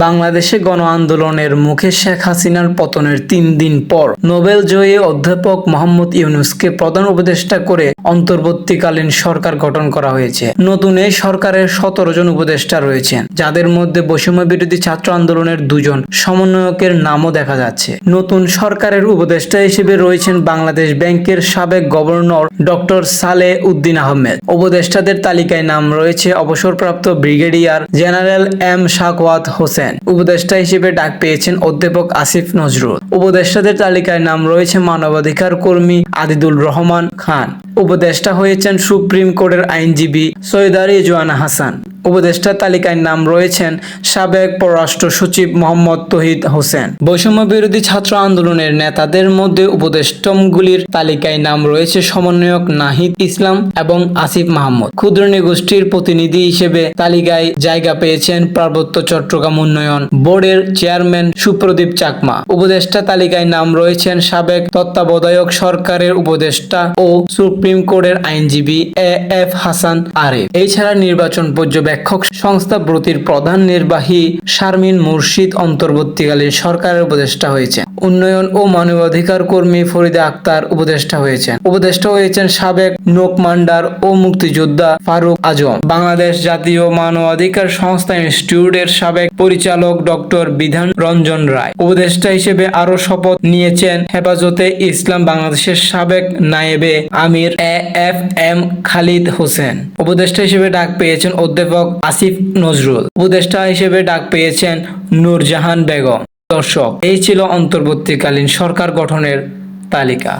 বাংলাদেশে গণ আন্দোলনের মুখে শেখ হাসিনার পতনের তিন দিন পর নোবেল জয়ী অধ্যাপক মোহাম্মদ ইউনুসকে প্রধান উপদেষ্টা করে অন্তর্বর্তীকালীন সরকার গঠন করা হয়েছে। নতুন এই সরকারের সতেরো জন উপদেষ্টা রয়েছেন, যাদের মধ্যে বৈষম্য বিরোধী ছাত্র আন্দোলনের দুজন সমন্বয়কের নামও দেখা যাচ্ছে। নতুন সরকারের উপদেষ্টা হিসেবে রয়েছেন বাংলাদেশ ব্যাংকের সাবেক গভর্নর ডক্টর সালে উদ্দিন আহমেদ। উপদেষ্টাদের তালিকায় নাম রয়েছে অবসরপ্রাপ্ত brigadier general M Shakhawat Hossain. উপদেষ্টা হিসেবে ডাক পেয়েছেন অধ্যাপক আসিফ নজরুল। উপদেষ্টাদের তালিকায় নাম রয়েছে মানবাধিকার কর্মী আদিদুল রহমান খান। উপদেষ্টা হয়েছেন সুপ্রিম কোর্টের আইনজীবী সৈয়দ জোয়ানা হাসান। উপদেষ্টার তালিকায় নাম রয়েছেন সাবেক পররাষ্ট্র সচিব মোহাম্মদ তহিদ হোসেন। বৈষম্য বিরোধী ছাত্র আন্দোলনের নেতাদের মধ্যে উপদেষ্টমগুলির তালিকায় নাম রয়েছে সমন্বয়ক নাহিদ ইসলাম এবং আসিফ মাহমুদ। ক্ষুদ্র গোষ্ঠীর প্রতিনিধি হিসেবে তালিকায় জায়গা পেয়েছেন পার্বত্য চট্টগ্রাম উন্নয়ন বোর্ডের চেয়ারম্যান সুপ্রদীপ চাকমা। উপদেষ্টা তালিকায় নাম রয়েছেন সাবেক তত্ত্বাবধায়ক সরকারের উপদেষ্টা ও সুপ্রিম কোর্টের আইনজীবী এ এফ হাসান আরিফ। এছাড়া নির্বাচন পর্যবেক্ষক সংস্থা ব্রতির প্রধান নির্বাহী শারমিন মুর্শিদ অন্তর্বর্তীকালীন সরকারের উপদেষ্টা হয়েছেন। উন্নয়ন ও মানবাধিকার কর্মী ফরিদা আক্তার উপদেষ্টা হয়েছেন। উপদেষ্টা হয়েছেন সাবেক নোক মান্ডার ও মুক্তিযোদ্ধা ফারুক আজম। বাংলাদেশ জাতীয় মানবাধিকার সংস্থা ইনস্টিটিউটের সাবেক পরিচালক ডক্টর বিধান রঞ্জন রায়। উপদেষ্টা হিসেবে আরও শপথ নিয়েছেন হেফাজতে ইসলাম বাংলাদেশের সাবেক নায়েবে আমির A F M Khalid Hossain. উপদেষ্টা হিসেবে ডাক পেয়েছেন অধ্যাপক আসিফ নজরুল। উপদেষ্টা হিসেবে ডাক পেয়েছেন নূরজাহান বেগম। দর্শক এই ছিল অন্তর্বর্তীকালীন সরকার গঠনের তালিকা।